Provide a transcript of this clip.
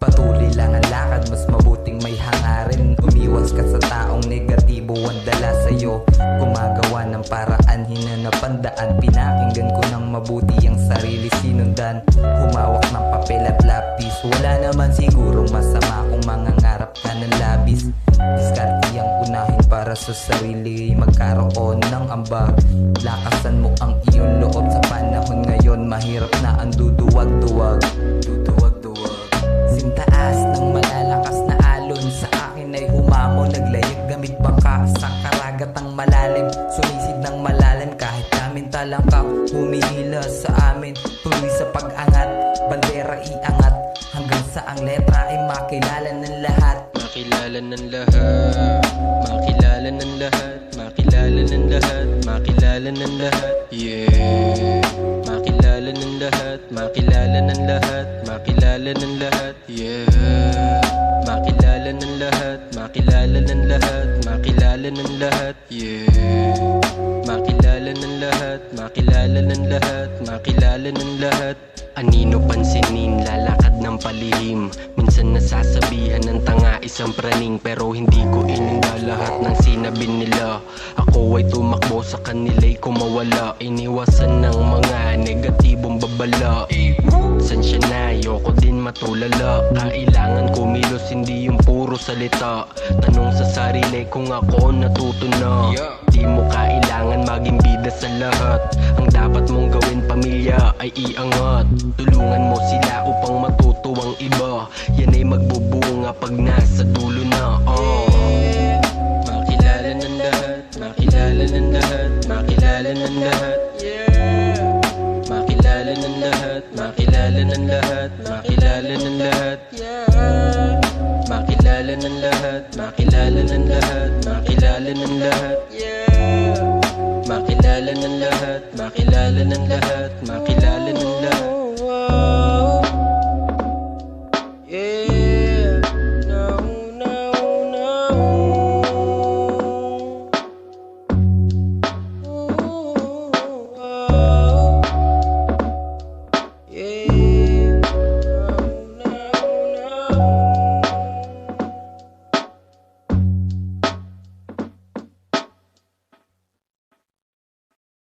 Patuloy lang ang lakad, mas mabuting may hangarin. Umiwas ka sa taong negatibo ang dala sa'yo. Gumagawa ng paraan, hinanapan daan. Pinakinggan ko ng mabuti ang sarili sinundan. Humawak ng papel at lapis. Wala naman sigurong masama kung mangangarap ka ng labis. Diskarte ang unahin para sa sarili. Magkaroon ng ambag Lakasan mo ang iyong loob sa panahon Mahirap na ang duduwag-duwag. Duduwag-duwag. Sintaas ng malalakas na alon. Sa akin ay humamo Naglayag gamit bangka. Sa karagatang malalim Sumisid ng malalim. Kahit namin talangkap Humihila sa amin. Tuloy sa pag-angat Bandera iangat. Hanggang sa ang letra ay makilala ng lahat. Makilala ng lahat. Makilala ng lahat. Makilala ng lahat. Makilala ng lahat. Yeah Makilala ng lahat Makilala ng lahat Makilala ng lahat Yeah. Makilala ng lahat Makilala ng lahat Makilala ng lahat Yeah. Makilala ng lahat Makilala ng lahat Makilala ng lahat. Anino pansinin, lalakad ng palihim. Minsan nasasabihan ng tanga isang praning Pero hindi ko ininda lahat ng sinabi nila. Ako ay tumakbo sa kanila'y kumawala. Iniwasan ng mga negatibong babala. San siya na, ayoko din matulala. Kailangan kumilos, hindi yung puro salita. Tanong sa sarili kung ako natuto na. Di mo kailangan maging bida sa lahat. Ang dapat mong gawin pamilya ay iangat. Tulungan mo sila upang matuto ang iba. Yan ay magbubunga pag nasa dulo na. Oh. Makilala ng lahat, makilala ng lahat, makilala ng lahat ng lahat, makilala ng lahat, makilala ng lahat Makilala ng lahat, makilala ng lahat, makilala